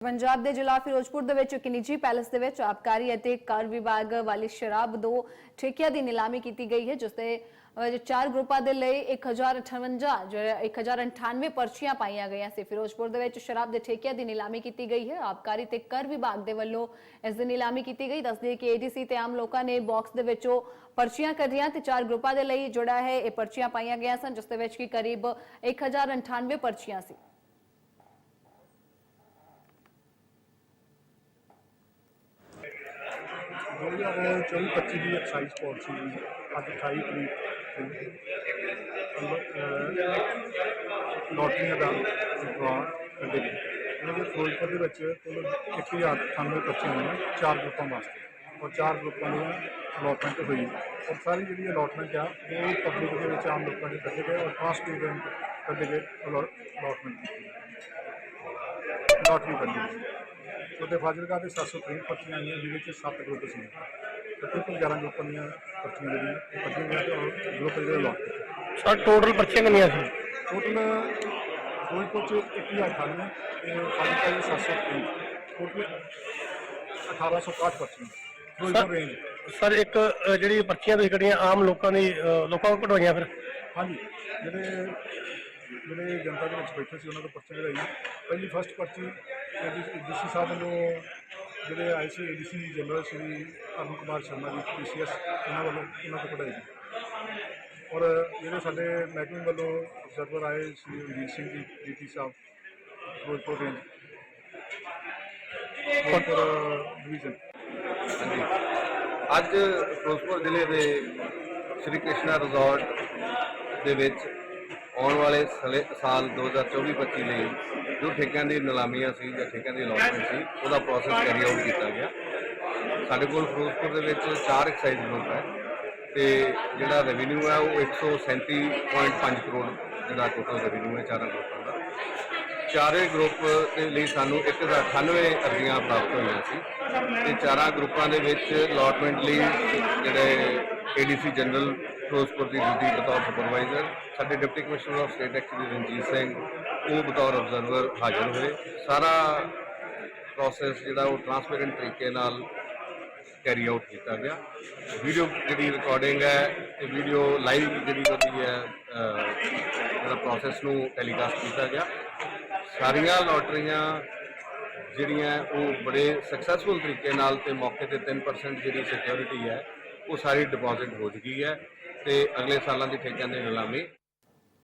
ਪੰਜਾਬ ਦੇ ਜ਼ਿਲ੍ਹਾ ਫਿਰੋਜ਼ਪੁਰ ਦੇ ਵਿੱਚ ਇੱਕ ਨਿੱਜੀ ਪੈਲੇਸ ਦੇ ਵਿੱਚ ਆਬਕਾਰੀ ਅਤੇ ਕਰ ਵਿਭਾਗ ਵਾਲੀ ਸ਼ਰਾਬ ਦੋ ਠੇਕਿਆਂ ਦੀ ਨਿਲਾਮੀ ਕੀਤੀ ਗਈ ਹੈ, ਜਿਸ ਦੇ ਚਾਰ ਗਰੁੱਪਾਂ ਦੇ ਲਈ 1058 ਜਿਹੜਾ 1098 ਪਰਚੀਆਂ ਪਾਈਆਂ ਗਈਆਂ ਸੀ। ਫਿਰੋਜ਼ਪੁਰ ਦੇ ਵਿੱਚ ਸ਼ਰਾਬ ਦੇ ਠੇਕਿਆਂ ਦੀ ਨਿਲਾਮੀ ਕੀਤੀ ਗਈ ਹੈ। ਆਬਕਾਰੀ ਤੇ ਕਰ ਵਿਭਾਗ ਦੇ ਵੱਲੋਂ ਇਸ ਦੀ ਨਿਲਾਮੀ ਕੀਤੀ ਗਈ। ਦੱਸਦੇ ਕਿ ਏਡੀਸੀ ਤੇ ਆਮ ਲੋਕਾਂ ਨੇ ਬਾਕਸ ਦੇ ਵਿੱਚੋਂ ਪਰਚੀਆਂ ਕੱਢੀਆਂ ਤੇ ਚਾਰ ਗਰੁੱਪਾਂ ਦੇ ਲਈ ਜਿਹੜਾ ਹੈ, ਇਹ ਪਰਚੀਆਂ ਪਾਈਆਂ ਗਈਆਂ ਸਨ, ਜਿਸ ਦੇ ਵਿੱਚ ਕਿ ਕਰੀਬ 1098 ਪਰਚੀਆਂ ਸੀ। ਦੋ ਹਜ਼ਾਰ ਚੌਵੀ, ਪੱਚੀ ਦੀ ਐਕਸਾਈਜ਼ ਪਾਲਿਸੀ ਅੱਜ 28 ਤਰੀਕ ਲੋਟਰੀਆਂ ਦਾ ਵਿਦਵਾਨ ਕੱਢੇ ਗਏ ਇਹਨਾਂ ਦੇ ਫਿਰੋਜ਼ਪੁਰ ਦੇ ਵਿੱਚ ਕੁੱਲ 1098 ਬੱਚੇ ਨੇ ਚਾਰ ਗਰੁੱਪਾਂ ਵਾਸਤੇ। ਔਰ ਚਾਰ ਗਰੁੱਪਾਂ ਦੀ ਅਲੋਟਮੈਂਟ ਹੋਈ। ਔਰ ਸਾਰੀ ਜਿਹੜੀ ਅਲੋਟਮੈਂਟ ਆ, ਉਹ ਪਬਲਿਕ ਦੇ ਵਿੱਚ ਆਮ ਲੋਕਾਂ ਨੇ ਕੱਢੇ ਗਏ ਔਰ ਟ੍ਰਾਂਸਪੇਰੈਂਟ ਕੱਢੇ ਗਏ ਅਲੋਟਮੈਂਟ ਕੀਤੀ ਲੋਟਰੀ ਕੱਢੀ ਉਹਦੇ ਫਾਜ਼ਿਲਕਾ ਦੇ 763 ਪਰਚੀਆਂ ਆਈਆਂ ਜਿਹਦੇ ਵਿੱਚ 7 ਗਰੁੱਪ ਸੀ। ਤਕਰੀਬਨ 11 ਗਰੁੱਪਾਂ ਦੀਆਂ ਪਰਚੀਆਂ ਜਿਹੜੀਆਂ ਤੇ ਉਹ ਗਰੁੱਪ ਜਿਹੜੇ ਲੋਟ ਕੀਤੇ। ਸਰ ਟੋਟਲ ਪਰਚੀਆਂ ਕਿੰਨੀਆਂ ਸੀ? ਟੋਟਲ ਫਿਰੋਜ਼ਪੁਰ ਚ 1098 ਤੇ ਫਾਜ਼ਿਲਕਾ ਦੇ 763 ਟੋਟਲ 1861 ਪਰਚੀਆਂ। ਫਿਰੋਜ਼ਪੁਰ ਰੇਂਜ ਸਰ ਇੱਕ ਜਿਹੜੀ ਪਰਚੀਆਂ ਤੁਸੀਂ ਕੱਢੀਆਂ ਆਮ ਲੋਕਾਂ ਦੀ ਲੋਕਾਂ ਕੋਲ ਕਢਵਾਈਆਂ ਫਿਰ? ਹਾਂਜੀ। ਜਿਹੜੇ ਜਿਹੜੇ ਜਨਤਾ ਦੇ ਵਿੱਚ ਬੈਠੇ ਸੀ, ਉਹਨਾਂ ਤੋਂ ਪਰਚੀ ਕਢਾਈ ਪਹਿਲੀ ਫਸਟ ਪਰਚੀ ਡੀਸੀ ਸਾਹਿਬ ਵੱਲੋਂ ਜਿਹੜੇ ਆਏ ਸੀ ADC general Shri Arun Kumar Sharma ji, PCS, ਉਹਨਾਂ ਵੱਲੋਂ ਉਹਨਾਂ ਤੋਂ ਕਢਾਈ। ਗਈ ਔਰ ਜਿਹੜੇ ਸਾਡੇ ਮਹਿਕਮੇ ਵੱਲੋਂ ਅਬਜ਼ਰਵਰ ਆਏ ਸ਼੍ਰੀ ਰਣਜੀਤ ਸਿੰਘ ਜੀ ਡੀਟੀ ਸਾਹਿਬ, ਫਿਰੋਜ਼ਪੁਰ ਰੇਂਜ ਫਿਰੋਜ਼ਪੁਰ ਡਿਵੀਜ਼ਨ ਹਾਂਜੀ। ਅੱਜ ਫਿਰੋਜ਼ਪੁਰ ਜ਼ਿਲ੍ਹੇ ਦੇ ਸ਼੍ਰੀ ਕ੍ਰਿਸ਼ਨਾ ਰਿਜ਼ੋਰਟ ਦੇ ਵਿੱਚ ਆਉਣ ਵਾਲੇ ਸਲੇ- ਸਾਲ 2024-25 ਲਈ ਜੋ ਠੇਕਿਆਂ ਦੀ ਨਿਲਾਮੀਆਂ ਸੀ ਜਾਂ ਠੇਕਿਆਂ ਦੀ ਅਲਾਟਮੈਂਟ ਸੀ, ਉਹਦਾ ਪ੍ਰੋਸੈਸ ਕੈਰੀ ਆਊਟ ਕੀਤਾ ਗਿਆ। ਸਾਡੇ ਕੋਲ ਫਿਰੋਜ਼ਪੁਰ ਦੇ ਵਿੱਚ ਚਾਰ ਐਕਸਾਈਜ਼ ਗਰੁੱਪ ਹੈ ਤੇ ਜਿਹੜਾ ਰੈਵਨਿਊ ਹੈ ਉਹ 137.5 ਕਰੋੜ ਜਿਹੜਾ ਟੋਟਲ ਰੈਵਨਿਊ ਹੈ ਚਾਰਾਂ ਗਰੁੱਪਾਂ ਦਾ। ਚਾਰੇ ਗਰੁੱਪ ਦੇ ਲਈ ਸਾਨੂੰ 1098 ਅਰਜ਼ੀਆਂ ਪ੍ਰਾਪਤ ਹੋਈਆਂ ਸੀ ਤੇ ਚਾਰਾਂ ਗਰੁੱਪਾਂ ਦੇ ਵਿੱਚ ਅਲਾਟਮੈਂਟ ਲਈ ਜਿਹੜੇ ਏਡੀਸੀ ਜਨਰਲ ਫਿਰੋਜ਼ਪੁਰ ਦੀ ਡਿਊਟੀ ਬਤੌਰ ਸੁਪਰਵਾਈਜ਼ਰ, ਸਾਡੇ deputy commissioner of state actually Ranjit Singh, ਉਹ ਬਤੌਰ ਆਬਜ਼ਰਵਰ ਹਾਜ਼ਰ ਹੋਏ। ਸਾਰਾ ਪ੍ਰੋਸੈਸ ਜਿਹੜਾ ਉਹ ਟਰਾਂਸਪੇਰੈਂਟ ਤਰੀਕੇ ਨਾਲ ਕੈਰੀ ਆਊਟ ਕੀਤਾ ਗਿਆ। ਵੀਡੀਓ ਜਿਹੜੀ ਰਿਕਾਰਡਿੰਗ ਹੈ ਤੇ ਵੀਡੀਓ ਲਾਈਵ ਜਿਹੜੀ ਉਹਦੀ ਹੈ ਜਿਹੜਾ ਪ੍ਰੋਸੈਸ ਨੂੰ ਟੈਲੀਕਾਸਟ ਕੀਤਾ ਗਿਆ। ਸਾਰੀਆਂ ਲੋਟਰੀਆਂ ਜਿਹੜੀਆਂ ਉਹ ਬੜੇ ਸਕਸੈਸਫੁਲ ਤਰੀਕੇ ਨਾਲ ਤੇ ਮੌਕੇ ਤੇ 3% ਜਿਹੜੀ ਸਿਕਿਉਰਿਟੀ ਹੈ, ਉਹ ਸਾਰੀ ਡਿਪੋਜ਼ਿਟ ਹੋ ਚੁੱਕੀ ਹੈ। ਤੇ ਅਗਲੇ ਸਾਲਾਂ ਦੀ ਠੇਕਿਆਂ ਦੀ ਨਿਲਾਮੀ